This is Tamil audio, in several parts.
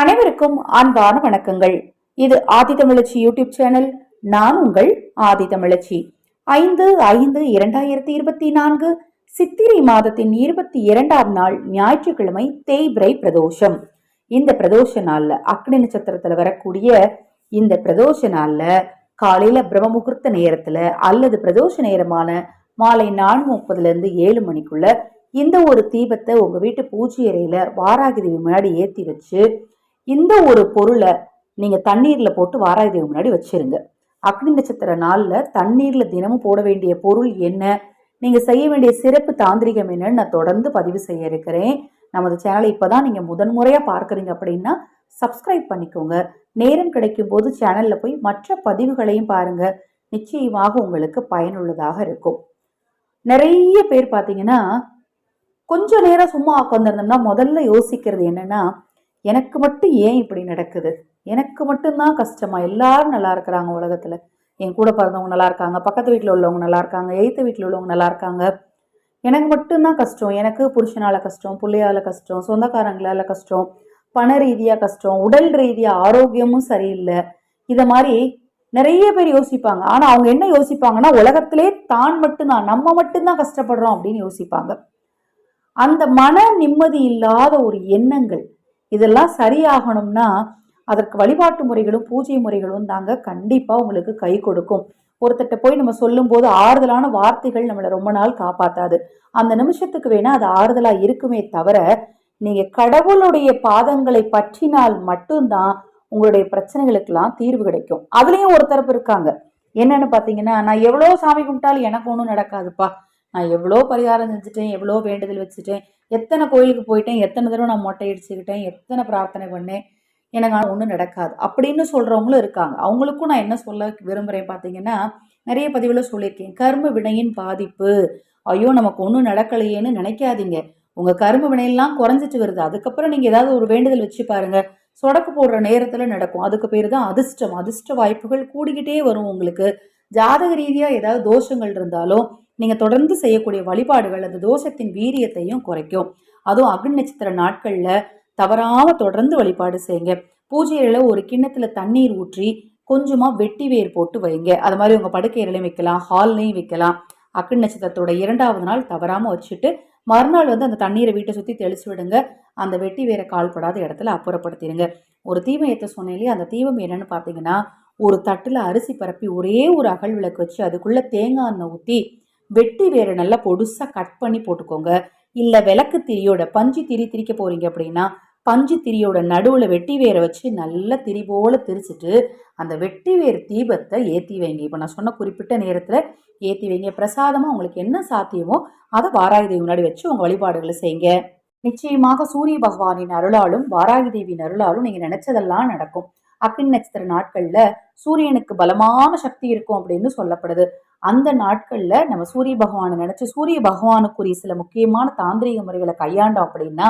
அனைவருக்கும் அன்பான வணக்கங்கள். இது ஆதிதமிழச்சி யூடியூப் சேனல் நான் உங்கள் ஆதிதமிழச்சி. ஐந்து ஐந்து இரண்டாயிரத்தி இருபத்தி நான்கு சித்திரை மாதத்தின் இருபத்தி இரண்டாம் நாள் ஞாயிற்றுக்கிழமை தேய்பிரை பிரதோஷம். இந்த பிரதோஷ நாள்ல அக்னி நட்சத்திரத்துல வரக்கூடிய இந்த பிரதோஷ நாள்ல காலையில பிரம்ம முகூர்த்த நேரத்துல அல்லது பிரதோஷ நேரமான மாலை நான்கு முப்பதுல இருந்து ஏழு மணிக்குள்ள இந்த ஒரு தீபத்தை உங்க வீட்டு பூஜை அறையில வாராகி தேவி முன்னாடி ஏத்தி வச்சு இந்த ஒரு பொருளை நீங்கள் தண்ணீரில் போட்டு வாராகி முன்னாடி வச்சுருங்க. அக்னி நட்சத்திர நாளில் தண்ணீரில் தினமும் போட வேண்டிய பொருள் என்ன? நீங்கள் செய்ய வேண்டிய சிறப்பு தாந்திரிகம் என்னன்னு நான் தொடர்ந்து பதிவு செய்ய இருக்கிறேன். நமது சேனலை இப்போ தான் நீங்கள் முதன்முறையாக பார்க்குறீங்க அப்படின்னா சப்ஸ்கிரைப் பண்ணிக்கோங்க. நேரம் கிடைக்கும் போது சேனலில் போய் மற்ற பதிவுகளையும் பாருங்கள் நிச்சயமாக உங்களுக்கு பயனுள்ளதாக இருக்கும். நிறைய பேர் பார்த்தீங்கன்னா கொஞ்ச நேரம் சும்மா உட்காந்துருந்தோம்னா முதல்ல யோசிக்கிறது என்னன்னா எனக்கு மட்டும் ஏன் இப்படி நடக்குது? எனக்கு மட்டும்தான் கஷ்டமா? எல்லாரும் நல்லா இருக்கிறாங்க உலகத்துல. என் கூட பிறந்தவங்க நல்லா இருக்காங்க பக்கத்து வீட்டில் உள்ளவங்க நல்லா இருக்காங்க எய்த்த வீட்டில் உள்ளவங்க நல்லா இருக்காங்க. எனக்கு மட்டும்தான் கஷ்டம். எனக்கு புருஷனால கஷ்டம் பிள்ளையால கஷ்டம் சொந்தக்காரங்களால கஷ்டம் பண ரீதியாக கஷ்டம் உடல் ரீதியாக ஆரோக்கியமும் சரியில்லை. இதை மாதிரி நிறைய பேர் யோசிப்பாங்க. ஆனால் அவங்க என்ன யோசிப்பாங்கன்னா உலகத்திலே தான் மட்டும்தான் நம்ம மட்டும்தான் கஷ்டப்படுறோம் அப்படின்னு யோசிப்பாங்க. அந்த மன நிம்மதி இல்லாத ஒரு எண்ணங்கள் இதெல்லாம் சரியாகணும்னா அதற்கு வழிபாட்டு முறைகளும் பூஜை முறைகளும் தாங்க கண்டிப்பாக உங்களுக்கு கை கொடுக்கும். ஒருத்தட்ட போய் நம்ம சொல்லும்போது ஆறுதலான வார்த்தைகள் நம்மளை ரொம்ப நாள் காப்பாத்தாது. அந்த நிமிஷத்துக்கு வேணால் அது ஆறுதலாக இருக்குமே தவிர நீங்கள் கடவுளுடைய பாதங்களை பற்றினால் மட்டும்தான் உங்களுடைய பிரச்சனைகளுக்கெல்லாம் தீர்வு கிடைக்கும். அதுலேயும் ஒரு தரப்பு இருக்காங்க. என்னன்னு பார்த்தீங்கன்னா நான் எவ்வளோ சாமி கும்பிட்டாலும் எனக்கு ஒன்றும் நடக்காதுப்பா. நான் எவ்வளோ பரிகாரம் செஞ்சுட்டேன் எவ்வளோ வேண்டுதல் வச்சுட்டேன் எத்தனை கோயிலுக்கு போயிட்டேன் எத்தனை தடவை நான் மொட்டை அடிச்சுக்கிட்டேன் எத்தனை பிரார்த்தனை பண்ணேன் எனக்கு ஆனால் ஒன்றும் நடக்காது. அப்படின்னு சொல்கிறவங்களும் இருக்காங்க. அவங்களுக்கும் நான் என்ன சொல்ல விரும்புகிறேன் பார்த்தீங்கன்னா நிறைய பதிவில் சொல்லியிருக்கேன். கர்ம வினையின் பாதிப்பு. ஐயோ நமக்கு ஒன்றும் நடக்கலையேன்னு நினைக்காதீங்க. உங்கள் கரும்பு வினையெல்லாம் குறைஞ்சிட்டு வருது. அதுக்கப்புறம் நீங்கள் ஏதாவது ஒரு வேண்டுதல் வச்சு பாருங்கள் சொடக்கு போடுற நேரத்தில் நடக்கும். அதுக்கு பேர் தான் அதிர்ஷ்டம். அதிர்ஷ்ட வாய்ப்புகள் கூடிக்கிட்டே வரும் உங்களுக்கு. ஜாதக ரீதியாக ஏதாவது தோஷங்கள் இருந்தாலும் நீங்கள் தொடர்ந்து செய்யக்கூடிய வழிபாடுகள் அந்த தோஷத்தின் வீரியத்தையும் குறைக்கும். அதுவும் அக்னி நட்சத்திர நாட்களில் தவறாமல் தொடர்ந்து வழிபாடு செய்யுங்க. பூஜையில் ஒரு கிண்ணத்தில் தண்ணீர் ஊற்றி கொஞ்சமாக வெட்டி வேர் போட்டு வைங்க அது மாதிரி உங்கள் படுக்கையிலையும் வைக்கலாம் ஹால்லையும் வைக்கலாம். அக்னி நட்சத்திரத்தோட இரண்டாவது நாள் தவறாமல் வச்சுட்டு மறுநாள் வந்து அந்த தண்ணீரை வீட்டை சுற்றி தெளிச்சு விடுங்க. அந்த வெட்டி வேரை கால்படாத இடத்துல அப்புறப்படுத்திடுங்க. ஒரு தீமையத்தை ஏற்ற அந்த தீபம் என்னன்னு பார்த்தீங்கன்னா ஒரு தட்டில் அரிசி பரப்பி ஒரே ஒரு அகல் விளக்கு வச்சு அதுக்குள்ளே தேங்காய் எண்ணெய் ஊற்றி வெட்டி வேரை நல்லா பொடுசாக கட் பண்ணி போட்டுக்கோங்க. இல்லை விளக்கு திரியோட பஞ்சு திரி திரிக்க போகிறீங்க அப்படின்னா பஞ்சு திரியோட நடுவில் வெட்டி வேரை வச்சு நல்லா திரி போல் திரிச்சிட்டு அந்த வெட்டி வேர் தீபத்தை ஏற்றி வைங்க. இப்போ நான் சொன்ன குறிப்பிட்ட நேரத்தில் ஏற்றி வைங்க. பிரசாதமாக உங்களுக்கு என்ன சாத்தியமோ அதை வாராகி தேவி முன்னாடி வச்சு உங்கள் வழிபாடுகளை செய்யுங்க. நிச்சயமாக சூரிய பகவானின் அருளாலும் வாராகி தேவியின் அருளாலும் நீங்கள் நினச்சதெல்லாம் நடக்கும். அக்னி நட்சத்திர நாட்களில் சூரியனுக்கு பலமான சக்தி இருக்கும் அப்படின்னு சொல்லப்படுது. அந்த நாட்களில் நம்ம சூரிய பகவானை நினச்சி சூரிய பகவானுக்குரிய சில முக்கியமான தாந்திரிக முறைகளை கையாண்டோம் அப்படின்னா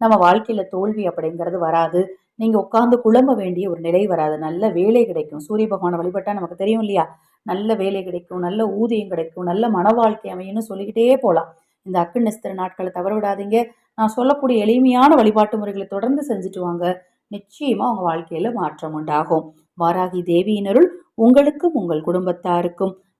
நம்ம வாழ்க்கையில் தோல்வி அப்படிங்கிறது வராது. நீங்கள் உட்காந்து குழம்ப வேண்டிய ஒரு நிலை வராது. நல்ல வேலை கிடைக்கும். சூரிய பகவானை வழிபட்டால் நமக்கு தெரியும் இல்லையா? நல்ல வேலை கிடைக்கும் நல்ல ஊதியம் கிடைக்கும் நல்ல மன வாழ்க்கை அமையும்னு சொல்லிக்கிட்டே போகலாம் இந்த அக்கு நட்சத்திர நாட்களை தவற விடாதீங்க நான் சொல்லக்கூடிய எளிமையான வழிபாட்டு முறைகளை தொடர்ந்து செஞ்சுட்டு வாங்க. நிச்சயமாக உங்கள் வாழ்க்கையில் மாற்றம் உண்டாகும். வாராகி தேவியினருள் உங்களுக்கும் உங்கள் குடும்பத்தாருக்கும்